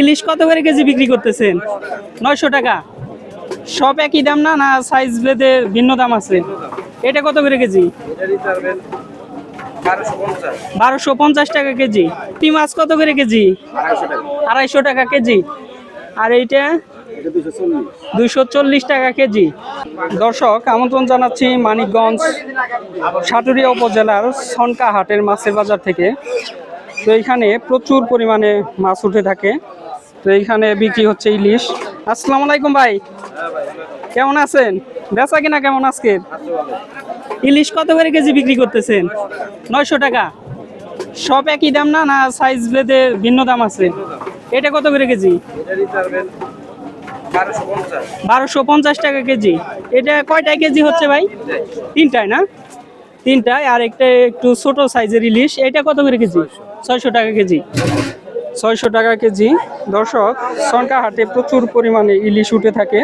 ইলিশ কত করে কেজি বিক্রি করতেছেন? নয়শো টাকা। সব একই দাম না না সাইজ ভেদে ভিন্ন দাম আছে? এটা কত করে কেজি? বারোশো পঞ্চাশ টাকা কেজি। টি মাছ কত করে কেজি? আড়াইশো টাকা কেজি। আর এইটা? দুইশো চল্লিশ টাকা কেজি। দর্শক, আমন্ত্রণ জানাচ্ছি মানিকগঞ্জ সাটুরিয়া উপজেলার সনকা হাটের মাছের বাজার থেকে। তো এইখানে প্রচুর পরিমাণে মাছ উঠে থাকে। তো এইখানে বিক্রি হচ্ছে ইলিশ। আসসালামু আলাইকুম ভাই। কেমন আছেন? বেচা কিনা কেমন আজকে ইলিশ কত করে কেজি বিক্রি করতেছেন? নয়শো টাকা। সব একই দাম না না সাইজ ভেদে ভিন্ন দাম আছে? এটা কত করে কেজি? বারোশো পঞ্চাশ টাকা কেজি। এটা কয়টায় কেজি হচ্ছে ভাই? তিনটায় না? তিনটায়, আর একটা একটু ছোট সাইজের ইলিশ। এটা কত করে কেজি? ছয়শো টাকা কেজি। ছয়শো টাকা কেজি। দর্শক সনকা হাটে প্রচুর পরিমাণে ইলিশ উঠে থাকে।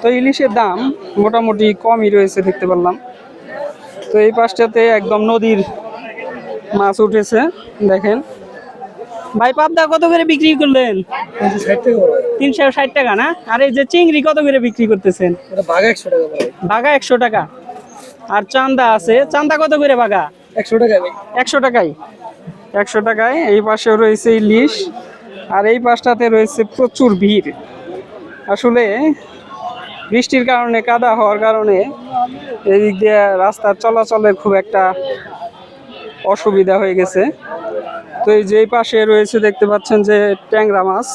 তো ইলিশের দাম মোটামুটি কমই রয়েছে দেখতে পারলাম। তো এই পাশটাতে একদম নদীর মাছ উঠেছে দেখেন। ভাই পাবদা কত করে বিক্রি করলেন? তিনশো ষাট টাকা না? আর এই যে চিংড়ি কত করে বিক্রি করতেছেন? বাঘা একশো টাকা। আর চান্দা আছে চান্দা কত করে বাঘা একশো টাকা একশো টাকায়। একশো টাকায়। এই পাশে রয়েছে ইলিশ আর এই পাশটাতে রয়েছে প্রচুর ভিড়। আসলে বৃষ্টির কারণে কাদা হওয়ার কারণে এদিক দিয়ে রাস্তার চলাচলে খুব একটা অসুবিধা হয়ে গেছে। তো এই যে পাশে রয়েছে দেখতে পাচ্ছেন যে ট্যাংরা মাছ।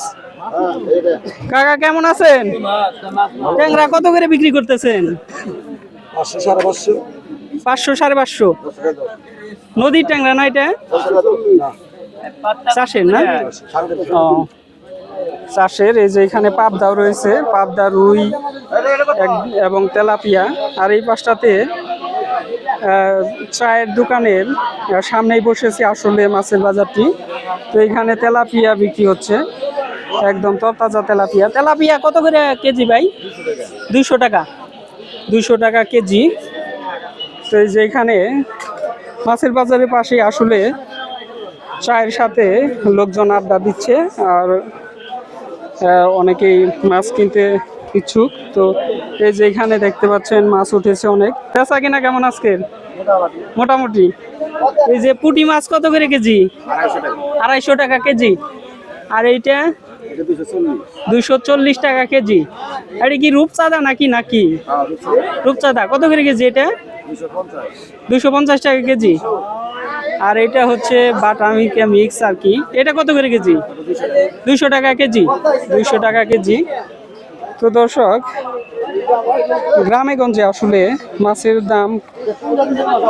কাকা কেমন আছেন? ট্যাংরা কত করে বিক্রি করতেছেন? পাঁচশো সাড়ে পাঁচশো। পাঁচশো সাড়ে পাঁচশো। নদীর ট্যাংরা না এটা? চাষের না? ও। চাষের, এই যে এখানে পাবদাও রয়েছে, পাবদা, রুই এবং তেলাপিয়া। আর এই পাশটাতে চায়ের দোকানের সামনেই বসেছি আসলে মাছের বাজারটি। তো এখানে তেলাপিয়া বিক্রি হচ্ছে। একদম তরতাজা তেলাপিয়া। তেলাপিয়া কত করে কেজি ভাই? দুইশো টাকা। দুইশো টাকা কেজি। তো এই যে এখানে মাছের বাজারের পাশে আসলে চায়ের সাথে লোকজন আড্ডা দিচ্ছে আর অনেকেই মাছ কিনতে ইচ্ছুক। তো এই যে এখানে দেখতে পাচ্ছেন মাছ উঠেছে অনেক। পেঁচা কিনা কেমন আজকের? মোটামুটি। এই যে পুঁটি মাছ কত করে কেজি? আড়াইশো টাকা কেজি। আর এইটা? দুইশো চল্লিশ। টাকা কেজি। এটা কি রূপচাঁদা নাকি নাকি? রূপচাঁদা। কত করে কেজি এটা? দুশো পঞ্চাশ টাকা কেজি। আর এটা হচ্ছে বাটামিকা মিক্স আর কি। এটা কত করে কেজি? দুইশো টাকা কেজি। দুইশো টাকা কেজি। তো দর্শক গ্রামে গঞ্জে আসলে মাছের দাম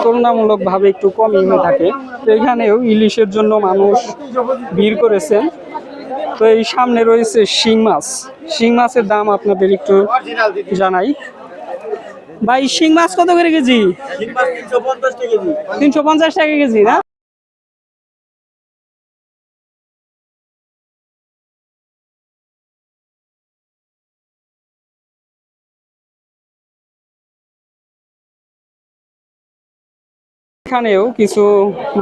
তুলনামূলকভাবে একটু কমই হয়ে থাকে। তো এখানেও ইলিশের জন্য মানুষ ভিড় করেছেন। তো এই সামনে রয়েছে শিং মাছ। শিং মাছের দাম আপনাদের একটু জানাই। ভাই, শিং মাছ কত করে কেজি? তিনশো পঞ্চাশ টাকা কেজি, না? এখানেও কিছু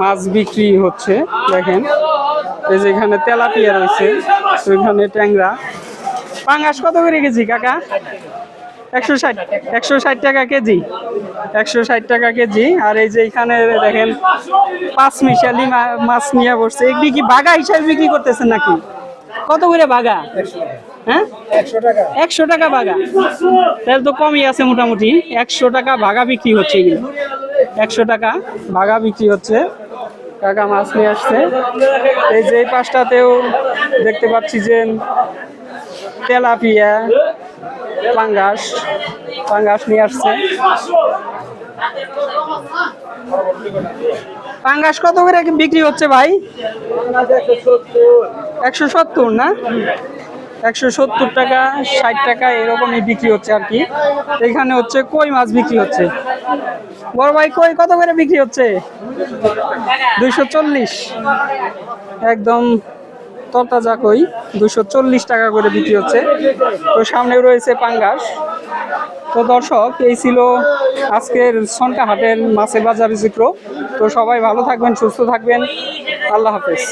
মাছ বিক্রি হচ্ছে, দেখেন। এই যে এখানে তেলাপিয়া রয়েছে ওইখানে ট্যাংরা। পাঙ্গাস কত করে কেজি কাকা? একশো ষাট একশো ষাট টাকা কেজি একশো ষাট টাকা কেজি। আর এই যে এখানে দেখেন পাঁচ মিশালি মাছ নিয়ে বসছে। এগুলি কি বাগা হিসাবে বিক্রি করতেছেন নাকি? কত করে বাগা হ্যাঁ? একশো টাকা। একশো টাকা বাগা তাহলে তো কমই আছে মোটামুটি। একশো টাকা বাগা বিক্রি হচ্ছে এগুলো একশো টাকা বাগা বিক্রি হচ্ছে। কাকা মাছ নিয়ে আসছে। এই যে এই পাশটাতেও দেখতে পাচ্ছি যে তেলাপিয়া, পাঙ্গাস পাঙ্গাস নিয়ে আসছে। পাঙ্গাস কত করে বিক্রি হচ্ছে ভাই? একশো সত্তর না? একশো সত্তর টাকা, ষাট টাকা এরকমই বিক্রি হচ্ছে আর কি। এখানে হচ্ছে কই মাছ বিক্রি হচ্ছে? বড় ভাই কই, কত করে বিক্রি হচ্ছে? দুইশো চল্লিশ। একদম তরতাজা কই দুশো চল্লিশ টাকা করে বিক্রি হচ্ছে। তো সামনে রয়েছে পাঙ্গাস। তো দর্শক, এই ছিল আজকের সনকা হাটের মাছের বাজার চিত্র তো সবাই ভালো থাকবেন, সুস্থ থাকবেন। আল্লাহ হাফেজ।